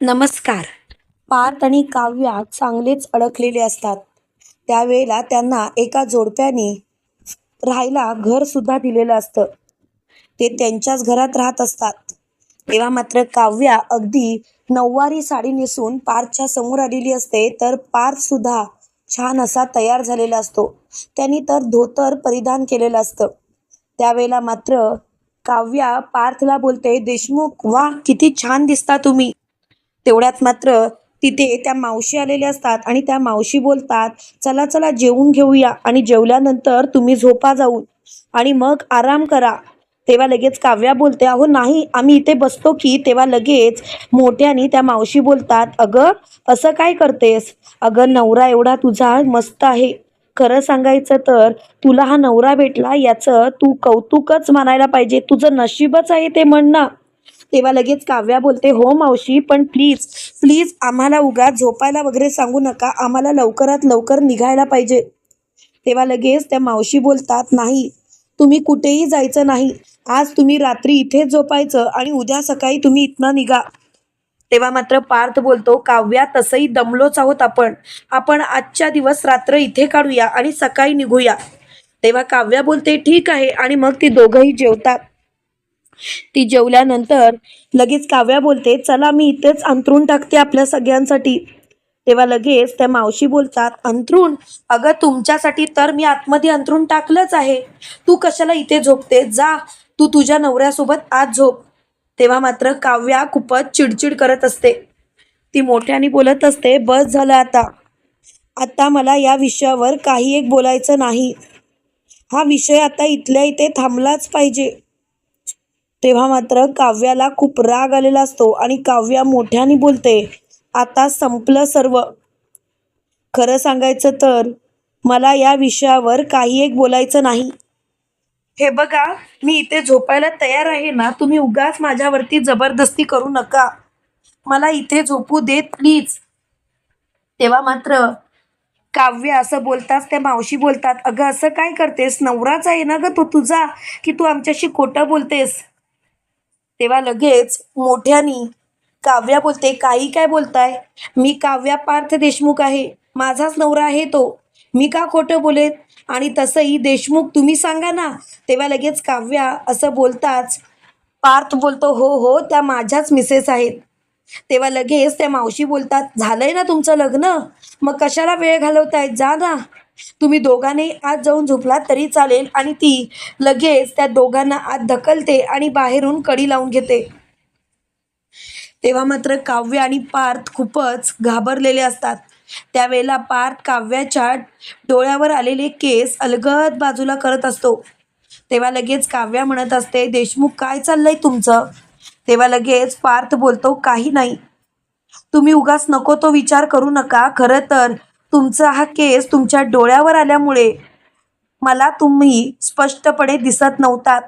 नमस्कार. पार्थ आणि काव्या चांगलेच अडकलेले असतात. त्यावेळेला त्यांना एका जोडप्याने राहायला घरसुद्धा दिलेलं असतं. ते त्यांच्याच घरात राहत असतात. तेव्हा मात्र काव्या अगदी नऊवारी साडी नेसून पार्थच्या समोर आलेली असते तर पार्थसुद्धा छान असा तयार झालेला असतो. त्यांनी तर धोतर परिधान केलेलं असतं. त्यावेळेला मात्र काव्या पार्थला बोलते देशमुख वा किती छान दिसता तुम्ही. तेवढ्यात मात्र तिथे त्या मावशी आलेल्या असतात आणि त्या मावशी बोलतात चला चला जेवून घेऊया. आणि जेवल्यानंतर तुम्ही झोपा जाऊन आणि मग आराम करा. तेव्हा लगेच काव्या बोलते अहो नाही आम्ही इथे बसतो की. तेव्हा लगेच मोठ्याने त्या मावशी बोलतात अगं असं काय करतेस? अगं नवरा एवढा तुझा मस्त आहे. खरं सांगायचं तर तुला हा नवरा भेटला याचं तू कौतुकच मानायला पाहिजे. तुझं नशीबच आहे ते म्हणणं. तेव्हा लगेच काव्या बोलते हो मावशी पण प्लीज प्लीज आम्हाला उगा झोपायला वगैरे सांगू नका. आम्हाला लवकरात लवकर निघायला पाहिजे. तेव्हा लगेच त्या मावशी बोलतात नाही तुम्ही कुठेही जायचं नाही. आज तुम्ही रात्री इथेच झोपायचं आणि उद्या सकाळी तुम्ही इथनं निघा. तेव्हा मात्र पार्थ बोलतो काव्या तसंही दमलोच आहोत आपण. आपण आजच्या दिवस रात्र इथे काढूया आणि सकाळी निघूया. तेव्हा काव्या बोलते ठीक आहे. आणि मग ती दोघंही जेवतात. ती जेवल्यानंतर लगेच काव्या बोलते चला मी इथेच अंथरून टाकते आपल्या सगळ्यांसाठी. तेव्हा लगेच त्या मावशी बोलतात अंथरूण? अगं तुमच्यासाठी तर मी आतमध्ये अंथरून टाकलंच आहे. तू कशाला इथे झोपते? जा तू तुझ्या नवऱ्यासोबत आज झोप. तेव्हा मात्र काव्या खूपच चिडचिड करत असते. ती मोठ्याने बोलत असते बस झालं आता. आता मला या विषयावर काही एक बोलायचं नाही. हा विषय आता इथल्या इथे थांबलाच पाहिजे. तेव्हा मात्र काव्याला खूप राग आलेला असतो आणि काव्या मोठ्याने बोलते आता संपलं सर्व. खरं सांगायचं तर मला या विषयावर काही एक बोलायचं नाही. हे बघा मी इथे झोपायला तयार आहे ना तुम्ही उगाच माझ्यावरती जबरदस्ती करू नका. मला इथे झोपू देत प्लीज. तेव्हा मात्र काव्य असं बोलताच त्या मावशी बोलतात अगं असं काय करतेस? नवराच आहे ना ग तो तुझा की तू आमच्याशी खोटं बोलतेस? तेव्हा लगेच मोठ्यानी काव्या बोलते काही काय बोलताय? मी काव्या पार्थ देशमुख आहे. माझाच नवरा आहे तो. मी का खोटं बोलेत आणि तसंही देशमुख तुम्ही सांगा ना. तेव्हा लगेच काव्या असं बोलताच पार्थ बोलतो हो हो त्या माझ्याच मिसेस आहेत. तेव्हा लगेच त्या मावशी बोलतात झालंय ना तुमचं लग्न? मग कशाला वेळ घालवतायत? जा ना. तुम्ही दोघांनी आत जाऊन झोपलात तरी चालेल आणि ती लगेच त्या दोघांना आत ढकलते आणि बाहेरून कडी लावून घेते. तेव्हा मात्र काव्य आणि पार्थ खूपच घाबरलेले असतात. त्यावेळेला पार्थ काव्याच्या डोळ्यावर आलेले केस अलगद बाजूला करत असतो. तेव्हा लगेच काव्या म्हणत असते देशमुख काय चाललंय तुमचं? तेव्हा लगेच पार्थ बोलतो काही नाही. तुम्ही उगाच नको तो विचार करू नका. खरं तर तुमचा हा केस तुमच्या डोळ्यावर आल्यामुळे मला तुम्ही स्पष्टपणे दिसत नव्हतात.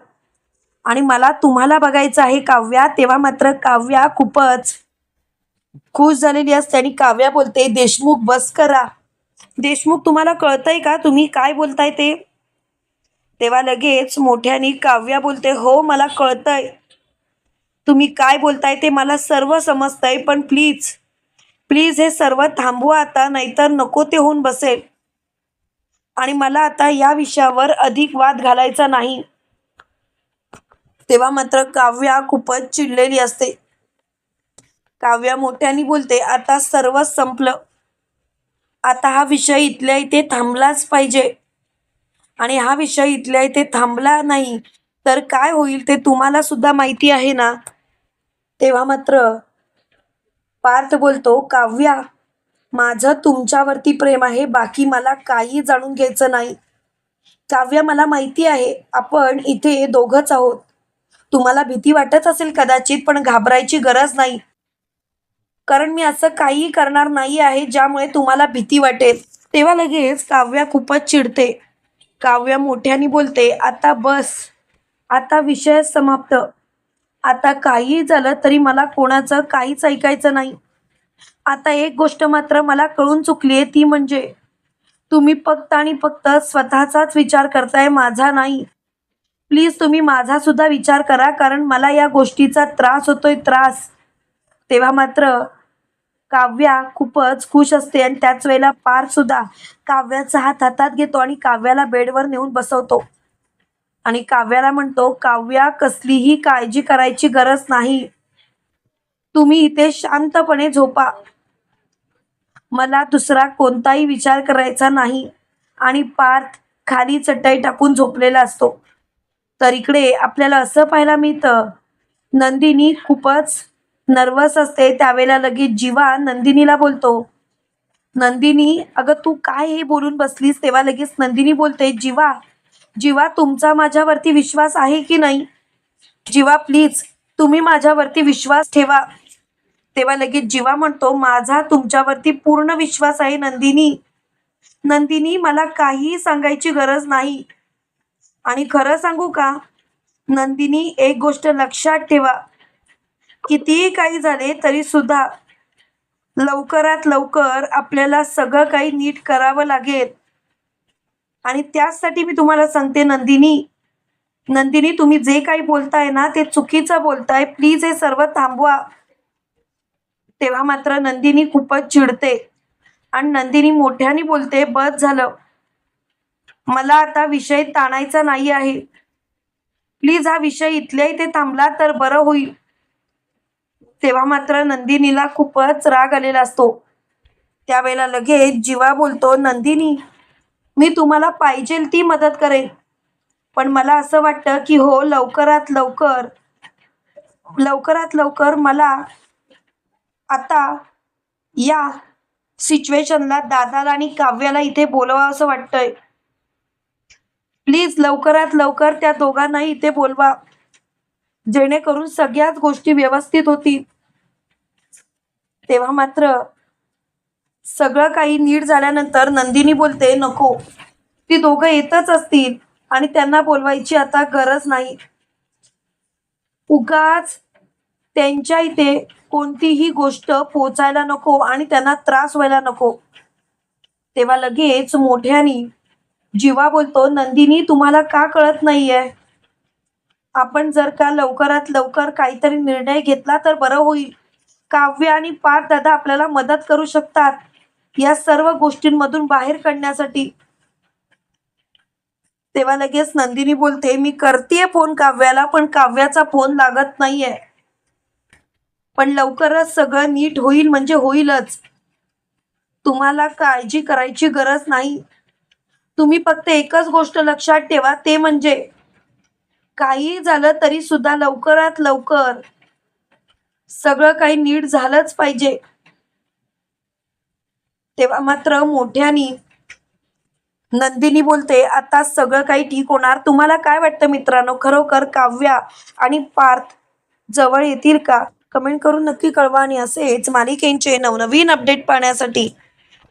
आणि मला तुम्हाला बघायचं आहे काव्या तेव्हा मात्र काव्या खूपच खुश झालेली असते आणि काव्या बोलते देशमुख बस करा. देशमुख तुम्हाला कळतंय का तुम्ही काय बोलताय ते? तेव्हा लगेच मोठ्याने काव्या बोलते हो मला कळतंय. तुम्ही काय बोलताय ते मला सर्व समजतंय पण प्लीज प्लीज हे सर्व थांबवा आता नाहीतर नको ते होऊन बसेल. आणि मला आता या विषयावर अधिक वाद घालायचा नाही. तेव्हा मात्र काव्या खूपच चिडलेली असते. काव्या मोठ्याने बोलते आता सर्वच संपलं. आता हा विषय इथल्या इथे थांबलाच पाहिजे. आणि हा विषय इथल्या इथे थांबला नाही तर काय होईल ते तुम्हाला सुद्धा माहिती आहे ना? तेव्हा मात्र पार्थ बोलतो काव्या माझं तुमच्यावरती प्रेम आहे बाकी मला काही जाणून घ्यायचं नाही. काव्या मला माहिती आहे आपण इथे दोघंच आहोत. तुम्हाला भीती वाटत असेल कदाचित पण घाबरायची गरज नाही. कारण मी असं काहीही करणार नाही आहे ज्यामुळे तुम्हाला भीती वाटेल. तेव्हा लगेच काव्या खूपच चिडते. काव्या मोठ्याने बोलते आता बस. आता विषय समाप्त. आता काहीही झालं तरी मला कोणाचं काहीच ऐकायचं नाही. आता एक गोष्ट मात्र मला कळून चुकली आहे ती म्हणजे तुम्ही फक्त आणि फक्त स्वतःचाच विचार करताय माझा नाही. प्लीज तुम्ही माझा सुद्धा विचार करा कारण मला या गोष्टीचा त्रास होतोय त्रास. तेव्हा मात्र काव्या खूपच खुश असते आणि त्याच वेळेला पारसुद्धा काव्याचा हात हातात घेतो आणि काव्याला बेडवर नेऊन बसवतो. आणि काव्याला म्हणतो काव्या कसलीही काळजी करायची गरज नाही. तुम्ही इथे शांतपणे झोपा. मला दुसरा कोणताही विचार करायचा नाही. आणि पार्थ खाली चटई टाकून झोपलेला असतो. तर इकडे आपल्याला असं पाहायला मिळतं नंदिनी खूपच नर्वस असते त्यावेळेला लगेच जीवा नंदिनीला बोलतो. नंदिनी अगं तू काय हे बोलून बसलीस? तेव्हा लगेच नंदिनी बोलते जीवा जीवा तुमचा माझ्यावरती विश्वास आहे की नाही? जीवा प्लीज तुम्ही माझ्यावरती विश्वास ठेवा. तेव्हा लगेच जीवा म्हणतो माझा तुमच्यावरती पूर्ण विश्वास आहे नंदिनी. नंदिनी मला काहीही सांगायची गरज नाही. आणि खरं सांगू का? नंदिनी एक गोष्ट लक्षात ठेवा. कितीही काही झाले तरी सुद्धा लवकरात लवकर आपल्याला सगळं काही नीट करावं लागेल. आणि त्याचसाठी मी तुम्हाला सांगते नंदिनी नंदिनी तुम्ही जे काही बोलताय ना ते चुकीचं बोलताय. प्लीज हे सर्व थांबवा. तेव्हा मात्र नंदिनी खूपच चिडते. आणि नंदिनी मोठ्याने बोलते बस झालं. मला आता विषय ताणायचा नाही आहे. प्लीज हा विषय इथल्या इथे थांबला तर बरं होईल. तेव्हा मात्र नंदिनीला खूपच राग आलेला असतो. त्यावेळेला लगेच जीवा बोलतो नंदिनी मी तुम्हाला पाहिजे ती मदत करेल पण मला असं वाटतं की हो लवकरात लवकर लवकरात लवकर मला आता या सिच्युएशनला दादाला आणि काव्याला इथे बोलवा असं वाटतंय. प्लीज लवकरात लवकर त्या दोघांना इथे बोलवा. जेणेकरून सगळ्याच गोष्टी व्यवस्थित होतील. तेव्हा मात्र सगळं काही नीट झाल्यानंतर नंदिनी बोलते नको. ती दोघं येतच असतील आणि त्यांना बोलवायची आता गरज नाही. उगाच त्यांच्या इथे कोणतीही गोष्ट पोचायला नको आणि त्यांना त्रास व्हायला नको. तेव्हा लगेच मोठ्यानी जीवा बोलतो नंदिनी तुम्हाला का कळत नाहीये? आपण जर का लवकरात लवकर काहीतरी निर्णय घेतला तर बरं होईल. काव्य आणि पार्थ दादा आपल्याला मदत करू शकतात. या सर्व गोष्टींमधून बाहेर काढण्यासाठी तेव्हा लगेच नंदिनी बोलते मी करतेय फोन काव्याला पण काव्याचा फोन लागत नाहीये. पण लवकरच सगळं नीट होईल म्हणजे होईलच. तुम्हाला काळजी करायची गरज नाही. तुम्ही फक्त एकच गोष्ट लक्षात ठेवा ते म्हणजे काही झालं तरी सुद्धा लवकरात लवकर सगळं काही नीट झालंच पाहिजे. तेव्हा मात्र मोठ्यानी नंदिनी बोलते आता सगळं काही ठीक होणार. तुम्हाला काय वाटतं मित्रांनो? खरोखर काव्या आणि पार्थ जवळ येतील का? कमेंट करून नक्की कळवा आणि असेच मालिकेंचे नवनवीन अपडेट पाहण्यासाठी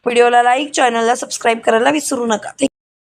व्हिडिओला लाईक चॅनलला सबस्क्राईब करायला विसरू नका.